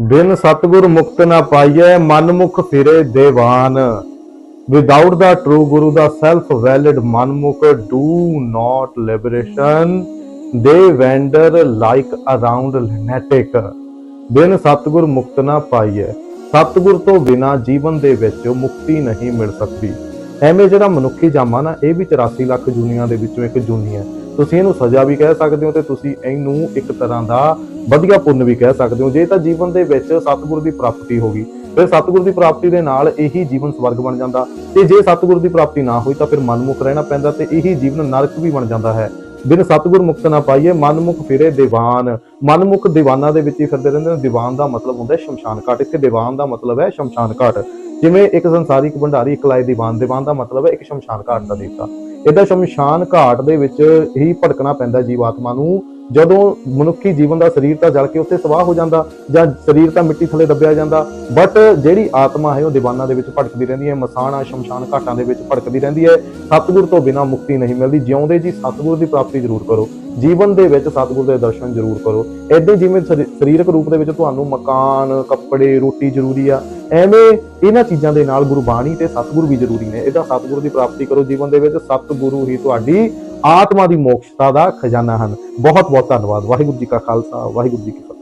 ਬਿਨ ਸਤਗੁਰ ਮੁਕਤ ਨਾ ਪਾਈਐ, ਮਨਮੁਖ ਫਿਰੇ ਦੇਵਾਨ। Without the true guru the self willed manmukh do not liberation they wander like around lunatic ਬਿਨ ਸਤਗੁਰ ਮੁਕਤ ਨਾ ਪਾਈਐ। ਸਤਗੁਰ ਤੋਂ ਬਿਨਾ ਜੀਵਨ ਦੇ ਵਿੱਚ ਮੁਕਤੀ ਨਹੀਂ ਮਿਲ ਸਕਦੀ। ਐਵੇਂ ਜਿਹੜਾ ਮਨੁੱਖੀ ਜਾਮਾ ਨਾ, ਇਹ ਵੀ 84 ਲੱਖ ਜੁਨੀਆਂ ਦੇ ਵਿੱਚੋਂ ਇੱਕ ਜੁਨੀ ਹੈ। ਤੁਸੀਂ ਇਹਨੂੰ ਸਜ਼ਾ ਵੀ ਕਹਿ ਸਕਦੇ ਹੋ ਤੇ ਤੁਸੀਂ ਇਹਨੂੰ ਇੱਕ ਤਰ੍ਹਾਂ ਦਾ ਵਧੀਆ ਪੁੰਨ ਵੀ ਕਹਿ ਸਕਦੇ ਹੋ। ਜੇ ਤਾਂ ਜੀਵਨ ਦੇ ਵਿੱਚ ਸਤਿਗੁਰ ਦੀ ਪ੍ਰਾਪਤੀ ਹੋ ਗਈ, ਫਿਰ ਸਤਿਗੁਰ ਦੀ ਪ੍ਰਾਪਤੀ ਦੇ ਨਾਲ ਇਹੀ ਜੀਵਨ ਸਵਰਗ ਬਣ ਜਾਂਦਾ। ਤੇ ਜੇ ਸਤਿਗੁਰ ਦੀ ਪ੍ਰਾਪਤੀ ਨਾ ਹੋਈ ਤਾਂ ਫਿਰ ਮਨਮੁਖ ਰਹਿਣਾ ਪੈਂਦਾ ਤੇ ਇਹੀ ਜੀਵਨ ਨਰਕ ਵੀ ਬਣ ਜਾਂਦਾ ਹੈ। ਬਿਨ ਸਤਿਗੁਰ ਮੁਕਤ ਨਾ ਪਾਈਏ, ਮਨਮੁਖ ਫਿਰੇ ਦੀਵਾਨ। ਮਨਮੁਖ ਦੀਵਾਨਾਂ ਦੇ ਵਿੱਚ ਹੀ ਫਿਰਦੇ ਰਹਿੰਦੇ ਨੇ। ਦੀਵਾਨ ਦਾ ਮਤਲਬ ਹੁੰਦਾ ਹੈ ਸ਼ਮਸ਼ਾਨ ਘਾਟ। ਇੱਥੇ ਦੀਵਾਨ ਦਾ ਮਤਲਬ ਹੈ ਸ਼ਮਸ਼ਾਨ ਘਾਟ। ਜਿਵੇਂ ਇੱਕ ਸੰਸਾਰਿਕ ਭੰਡਾਰੀ ਇੱਕ ਲਾਏ ਦੀਵਾਨ ਦੀਵਾਨ ਦਾ ਮਤਲਬ ਹੈ ਇੱਕ ਸ਼ਮਸ਼ਾਨ ਘਾਟ ਦਾ ਦੇਵਤਾ। ਇਹਦਾ ਸ਼ਮਸ਼ਾਨ ਘਾਟ ਦੇ ਵਿੱਚ ਹੀ ਭਟਕਣਾ ਪੈਂਦਾ ਜੀਵਾਤਮਾ ਨੂੰ। ਜਦੋਂ ਮਨੁੱਖੀ ਜੀਵਨ ਦਾ ਸਰੀਰ ਤਾਂ ਜਲ ਕੇ ਉੱਥੇ ਸਵਾਹ ਹੋ ਜਾਂਦਾ ਜਾਂ ਸਰੀਰ ਤਾਂ ਮਿੱਟੀ ਥੱਲੇ ਦੱਬਿਆ ਜਾਂਦਾ ਬਟ ਜਿਹੜੀ ਆਤਮਾ ਹੈ ਉਹ ਦੀਵਾਨਾਂ ਦੇ ਵਿੱਚ ਭਟਕਦੀ ਰਹਿੰਦੀ ਹੈ, ਮਸਾਣਾ, ਸ਼ਮਸ਼ਾਨ ਘਾਟਾਂ ਦੇ ਵਿੱਚ ਭਟਕਦੀ ਰਹਿੰਦੀ ਹੈ। ਸਤਿਗੁਰ ਤੋਂ ਬਿਨਾ ਮੁਕਤੀ ਨਹੀਂ ਮਿਲਦੀ। ਜਿਉਂਦੇ ਜੀ ਸਤਿਗੁਰ ਦੀ ਪ੍ਰਾਪਤੀ ਜ਼ਰੂਰ ਕਰੋ। ਜੀਵਨ ਦੇ ਵਿੱਚ ਸਤਿਗੁਰ ਦੇ ਦਰਸ਼ਨ ਜ਼ਰੂਰ ਕਰੋ। ਏਦਾਂ ਜਿਵੇਂ ਸਰੀ- ਸਰੀਰਕ ਰੂਪ ਦੇ ਵਿੱਚ ਤੁਹਾਨੂੰ ਮਕਾਨ, ਕੱਪੜੇ, ਰੋਟੀ ਜ਼ਰੂਰੀ ਆ, ਐਵੇਂ ਇਹਨਾਂ ਚੀਜ਼ਾਂ ਦੇ ਨਾਲ ਗੁਰਬਾਣੀ ਤੇ ਸਤਿਗੁਰ ਵੀ ਜ਼ਰੂਰੀ ਨੇ। ਇਹਦਾ ਸਤਿਗੁਰ ਦੀ ਪ੍ਰਾਪਤੀ ਕਰੋ ਜੀਵਨ ਦੇ ਵਿੱਚ। ਸਤਿਗੁਰੂ ਹੀ ਤੁਹਾਡੀ ਆਤਮਾ ਦੀ ਮੋਕਸ਼ਤਾ ਦਾ ਖਜ਼ਾਨਾ ਹਨ। ਬਹੁਤ ਬਹੁਤ ਧੰਨਵਾਦ। ਵਾਹਿਗੁਰੂ ਜੀ ਕਾ ਖਾਲਸਾ, ਵਾਹਿਗੁਰੂ ਜੀ ਕੀ ਫਤਿਹ।